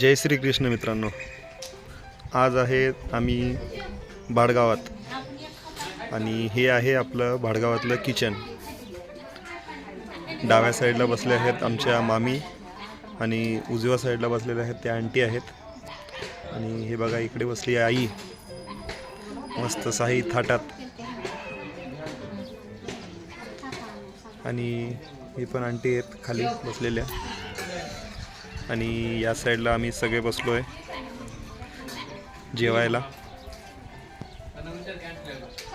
जय श्री कृष्ण मित्रांनो. आज आहे आम्ही भाडगावात. आणि हे आहे आपलं भाडगावातलं किचन. डाव्या साईडला बसले आहेत आमच्या मामी आणि उजव्या साईडला बसलेल्या आहेत त्या आंटी आहेत. आणि हे बघा इकडे बसली आई. मस्त साई थाटात. आणि ही पण आंटी आहेत खाली बसलेल्या. आणि या साईडला आम्ही सगळे बसलो आहे जेवायला.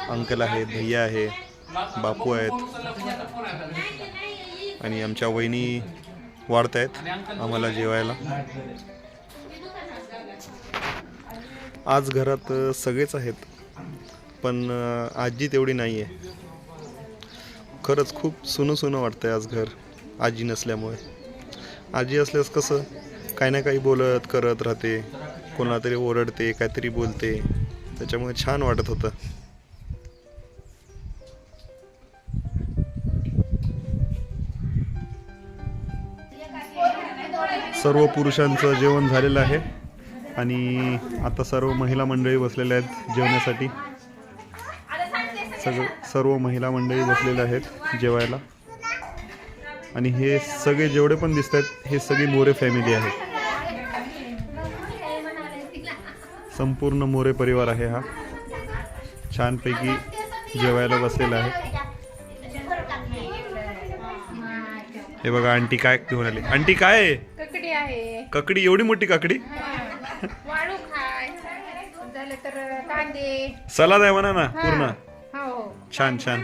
अंकल आहेत भैया आहे बापू आहेत. आणि आमच्या वहिनी वाढत आहेत आम्हाला जेवायला. आज घरात सगळेच आहेत पण आजी तेवढी नाही आहे खरंच खूप सुनं सुनं वाटतंय आज घर आजी नसल्यामुळे. आजी असल्यास कसं? काही ना काही बोलत करत राहते. कोणाला तरी ओरडते काहीतरी बोलते. त्याच्यामुळे छान वाटत होतं. सर्व पुरुषांचं जेवण झालेलं आहे. आणि आता सर्व महिला मंडळी बसलेल्या आहेत जेवण्यासाठी. सगळं सर्व महिला मंडळी बसलेल्या आहेत जेवायला. आणि हे सगळे जेवढे पण दिसत आहेत हे सगळी मोरे फॅमिली आहे संपूर्ण मोरे परिवार आहे हा. छानपैकी जेवायला बसलेला आहे. हे बघा आंटी काय घेऊन आली. आंटी काय आहे? ककडी आहे. ककडी एवढी मोठी काकडी? वाळू खाय. झालं तर कांदे. सलाद आहे म्हणा ना पूर्ण. हो. छान छान.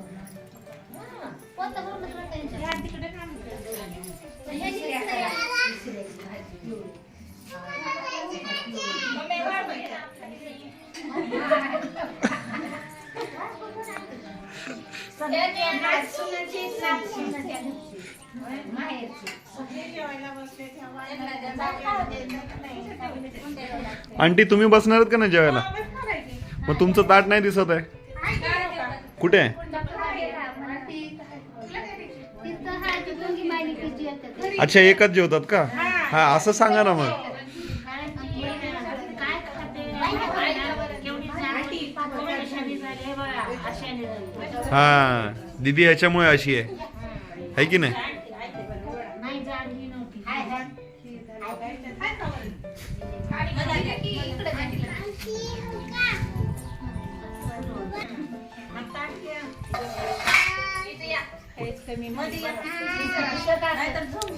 आंटी तुम्ही बसणार आहेत का ना जेवायला? मग तुमचं ताट नाही दिसत आहे. कुठे आहे? अच्छा एकच जेवतात का? हा असं सांगा ना मग. हा. दीदी ह्याच्यामुळे अशी आहे. है की नाही?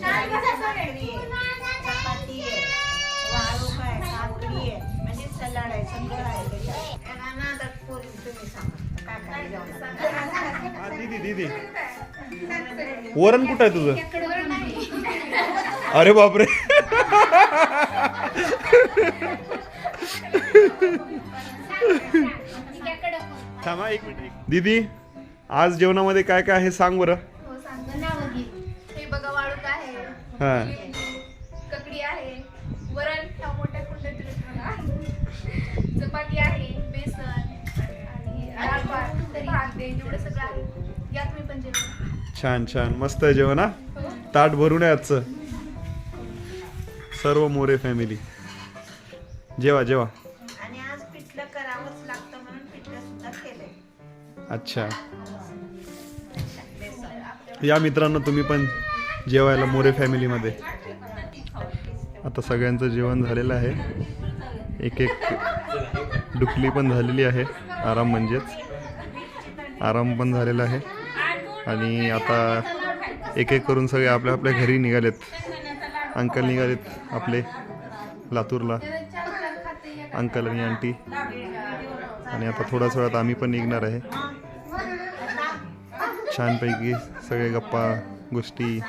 हा, दीदी दीदी. वरण कुठं आहे तुझं? अरे बापरे. थांबा एक मिनिट दीदी आज जेवणामध्ये काय काय आहे सांग बरं. हे बघा वाळूक आहे. हा. ककडी आहे. वरण ह्या मोठ्या कुंड्यात बघा चपाती आहे बेसन आणि डाळ भात भात ते एवढं सगळं आहे या तुम्ही पण जेवण छान छान. मस्त आहे जेवण हा? ताट भरून आहे आजचं. सर्व मोरे फॅमिली जेवा जेवा. आणि आज पिठलं करावंच लागतं म्हणून पिठलं सुद्धा केलंय. अच्छा. या मित्रांनो तुम्ही पण जेवायला मोरे फॅमिलीमध्ये आता सगळ्यांचं जेवण झालेलं आहे. एक एक डुकली पण झालेली आहे. आराम म्हणजेच. आराम पण झालेला आहे. आणि आता एक एक करून सगळे आपल्या आपल्या घरी निघालेत. अंकल निघालेत आपले लातूरला. अंकल आणि आंटी. आणि आता थोड्याच वेळात आम्ही पण निघणार आहे. छानपैकी सगळे गप्पा गोष्टी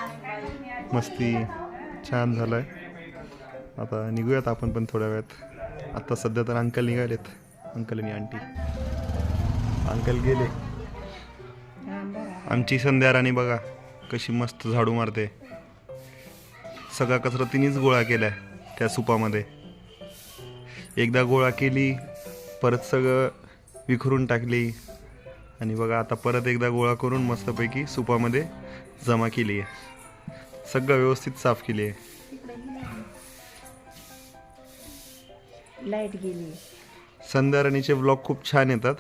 मस्ती छान झालं आहे आता निघूयात आपण पण थोड्या वेळात. आता सध्या तर अंकल निघालेत. अंकल आणि आंटी. अंकल गेले. आमची संध्या राणी बघा कशी मस्त झाडू मारते. सगळा कचरा तिनेच गोळा केलाय त्या सुपामध्ये. एकदा गोळा केली परत सगळं विखरून टाकली. आणि बघा आता परत एकदा गोळा करून मस्तपैकी सुपामध्ये जमा केली आहे. सगळं व्यवस्थित साफ केली आहे. लाइट गेली. संध्या राणीचे ब्लॉग खूप छान येतात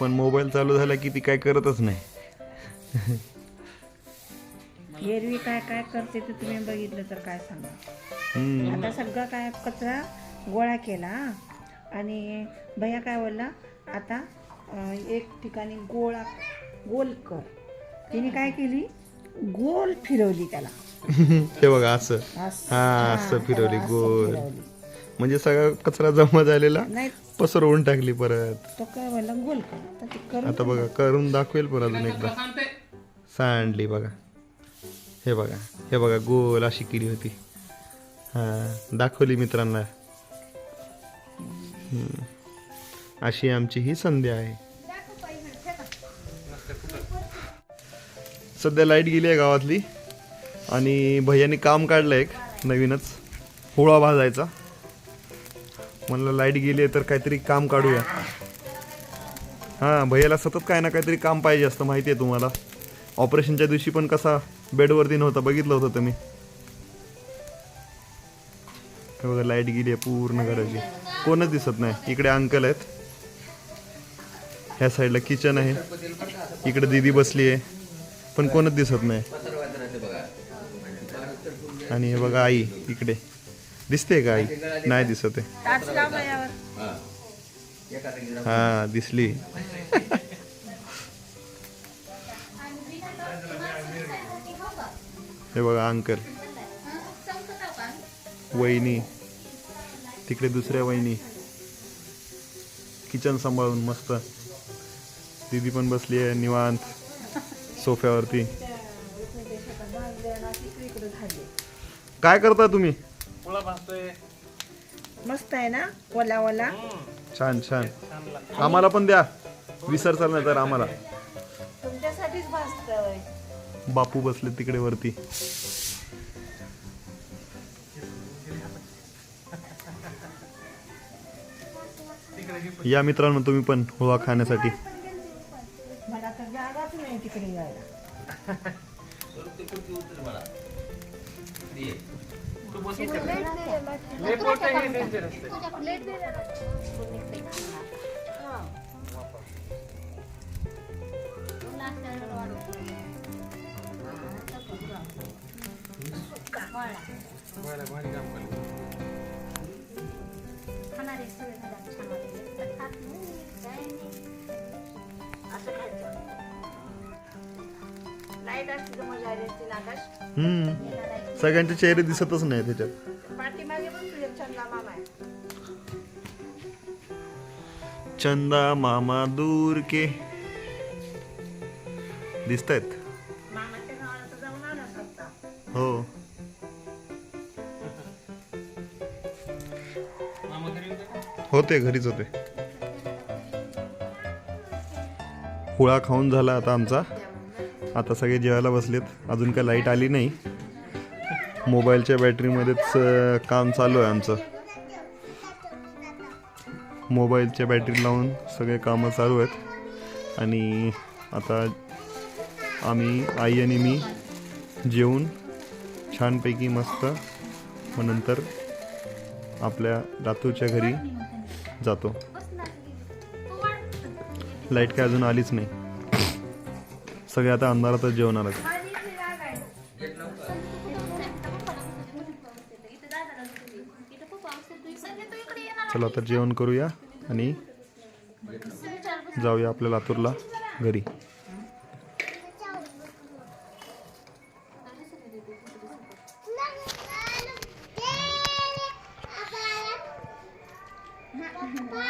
पण मोबाईल चालू झाला की ती काय करतच नाही. एरवी काय काय करते ते तुम्ही बघितलं तर काय सांगा. आता सगळा काय कचरा गोळा केला. आणि भैया काय बोलला आता एक ठिकाणी गोळा गोल कर. तिने काय केली? गोल फिरवली त्याला. हे बघा असं. असं. हा असं फिरवली गोल. म्हणजे सगळा कचरा जमा झालेला नाही. पसरवून टाकली परत. तो काय बोलला गोल कर. आता बघा करून दाखवेल पण अजून एकदा. सांडली बघा. हे बघा हे बघा गोल अशी केली होती. हा दाखवली मित्रांना. अशी आमची ही संध्या आहे. सध्या लाइट गेली आहे गावातली. आणि भैयानी काम काढलं एक नवीनच. होळा भाजायचा. म्हणलं लाइट गेली आहे तर काहीतरी काम काढूया. हां भैयाला सतत काय ना काहीतरी काम पाहिजे असतं माहिती आहे तुम्हाला. ऑपरेशनच्या दिवशी पण कसा बेडवरती नव्हता बघितलं होतं तुम्ही. हे बघा लाइट गेली आहे पूर्ण घराची. कोणच दिसत नाही. इकडे अंकल आहेत. ह्या साईडला किचन आहे. इकडे दिदी बसली आहे. पण कोणच दिसत नाही. आणि हे बघा आई इकडे. दिसते का आई? नाही दिसत आहे. हा दिसली. हे बघा अंकल. वहिनी. तिकडे दुसऱ्या वहिनी. किचन सांभाळून मस्त. दीदी पण बसली आहे निवांत. सोफ्यावरती. काय करता तुम्ही? मस्त आहे ना? ओला ओला छान छान. आम्हाला पण द्या. विसरचाल नाही तर आम्हाला. भासतोय. बापू बसले तिकडे वरती. या मित्रांनो तुम्ही पण हुळा खाण्यासाठी. मला तर जागाच नाही तिकडे यायला लाइट असते तर मजा आली असती ना आकाश हम्म सगळ्यांचे चेहरे दिसतच नाही त्याच्यात पाठीमागे पण तुझ्या चंदा मामा आहे. चंदा मामा दूर के. दिसत आहेत हो. होते घरीच होते. हुळा खाऊन झाला आता आमचा. आता सगळे जेवायला बसलेत. अजून काय लाइट आली नाही. मोबाईलच्या बॅटरीमध्येच काम चालू आहे आमचं. मोबाईलच्या बॅटरी लावून सगळे कामं चालू आहेत. आणि आता आम्ही आई आणि मी जेवून छानपैकी मस्त मग नंतर आपल्या दातूच्या घरी जातो. लाइट काय अजून आलीच नाही. सगळे आता अंधारातच जेवणार आहेत. चला तर जेवण करूया आणि जाऊया आपल्या लातूरला घरी.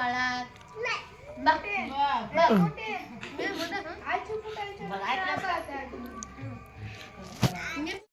कुठे? बघ. बघ.